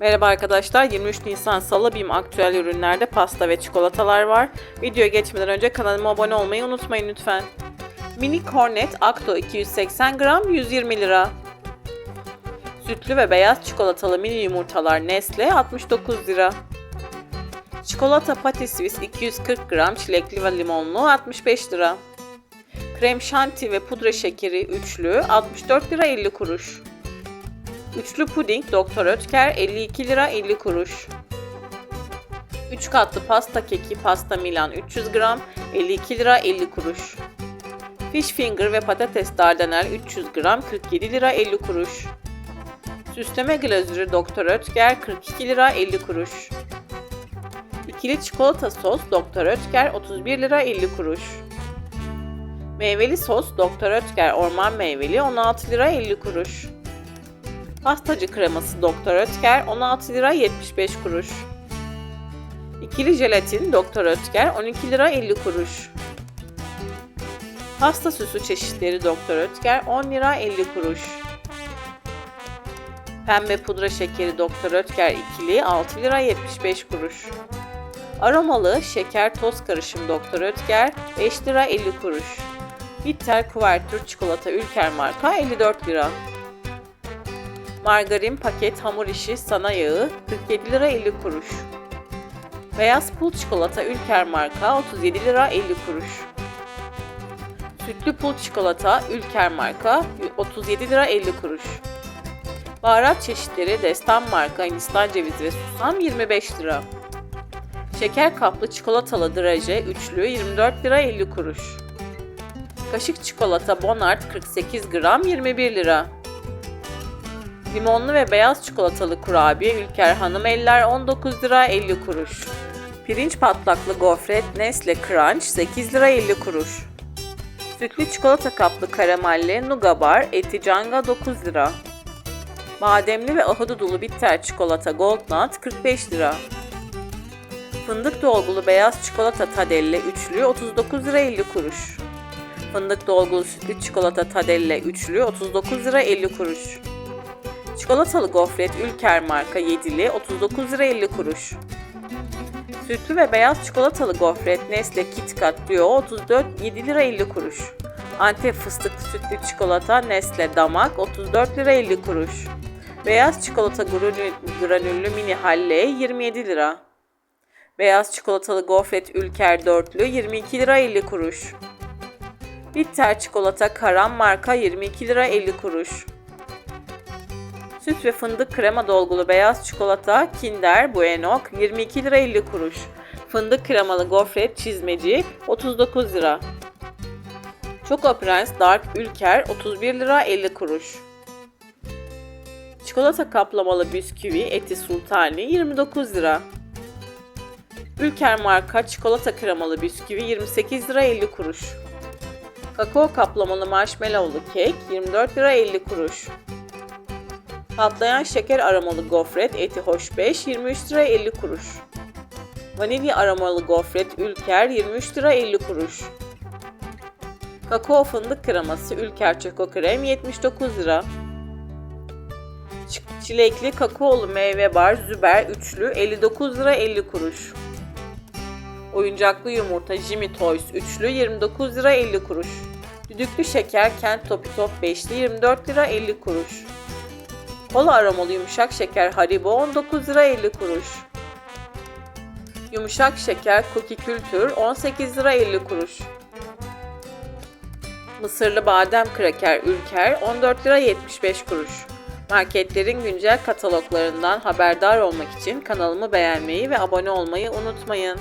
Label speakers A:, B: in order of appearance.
A: Merhaba arkadaşlar, 23 Nisan Salı BİM aktüel ürünlerde pasta ve çikolatalar var. Videoya geçmeden önce kanalıma abone olmayı unutmayın lütfen. Mini Cornet Acto 280 gram 120 lira. Sütlü ve beyaz çikolatalı mini yumurtalar Nestle 69 lira. Çikolata Patisvis 240 gram çilekli ve limonlu 65 lira. Krem şanti ve pudra şekeri üçlü 64 lira 50 kuruş. Üçlü puding Doktor Ötker 52 lira 50 kuruş. 3 katlı pasta keki pasta Milan 300 gram 52 lira 50 kuruş. Fish finger ve patates dardanel 300 gram 47 lira 50 kuruş. Süsleme glazürü Doktor Ötker 42 lira 50 kuruş. İkili çikolata sos Doktor Ötker 31 lira 50 kuruş. Meyveli sos Doktor Ötker orman meyveli 16 lira 50 kuruş. Pastacı kreması Doktor Ötker 16 lira 75 kuruş. İkili jelatin Doktor Ötker 12 lira 50 kuruş. Pasta süsü çeşitleri Doktor Ötker 10 lira 50 kuruş. Pembe pudra şekeri Doktor Ötker ikili 6 lira 75 kuruş. Aromalı şeker toz karışım Doktor Ötker 5 lira 50 kuruş. Bitter kuvertür çikolata Ülker marka 54 lira. Margarin paket hamur işi sana yağı 47 lira 50 kuruş. Beyaz pul çikolata Ülker marka 37 lira 50 kuruş. Sütlü pul çikolata Ülker marka 37 lira 50 kuruş. Baharat çeşitleri Destan marka Hindistan cevizi ve susam 25 lira. Şeker kaplı çikolatalı draje üçlü 24 lira 50 kuruş. Kaşık çikolata Bonart 48 gram 21 lira. Limonlu ve beyaz çikolatalı kurabiye Ülker Hanım eller 19 lira 50 kuruş. Pirinç patlaklı gofret Nestle Crunch 8 lira 50 kuruş. Sütlü çikolata kaplı karamelli Nuga Bar Eticanga 9 lira. Bademli ve ahududulu bitter çikolata Gold Nut 45 lira. Fındık dolgulu beyaz çikolata Tadelle üçlü 39 lira 50 kuruş. Fındık dolgulu sütlü çikolata Tadelle üçlü 39 lira 50 kuruş. Çikolatalı gofret Ülker marka 7'li 39 lira 50 kuruş. Sütlü ve beyaz çikolatalı gofret Nestle KitKat Duo 34 7 lira 50 kuruş. Antep fıstıklı sütlü çikolata Nestle Damak 34 lira 50 kuruş. Beyaz çikolata granül, granüllü mini halle 27 lira. Beyaz çikolatalı gofret Ülker dörtlü 22 lira 50 kuruş. Bitter çikolata Karam marka 22 lira 50 kuruş. Süt ve fındık krema dolgulu beyaz çikolata Kinder Bueno 22 lira 50 kuruş. Fındık kremalı gofret çizmeci 39 lira. Choco Prens Dark Ülker 31 lira 50 kuruş. Çikolata kaplamalı bisküvi eti sultani 29 lira. Ülker marka çikolata kremalı bisküvi 28 lira 50 kuruş. Kakao kaplamalı marshmallowlu kek 24 lira 50 kuruş. Patlayan şeker aromalı gofret eti hoş 5 23 lira 50 kuruş. Vanilya aromalı gofret Ülker 23 lira 50 kuruş. Kakao fındık kreması Ülker Çoko Krem 79 lira. Çilekli kakaolu meyve bar Züber üçlü 59 lira 50 kuruş. Oyuncaklı yumurta Jimmy Toys üçlü 29 lira 50 kuruş. Düdüklü şeker Kent Topi Top 5'li 24 lira 50 kuruş. Kola aromalı yumuşak şeker Haribo 19 lira 50 kuruş. Yumuşak şeker Cookie Kültür 18 lira 50 kuruş. Mısırlı badem kraker Ülker 14 lira 75 kuruş. Marketlerin güncel kataloglarından haberdar olmak için kanalımı beğenmeyi ve abone olmayı unutmayın.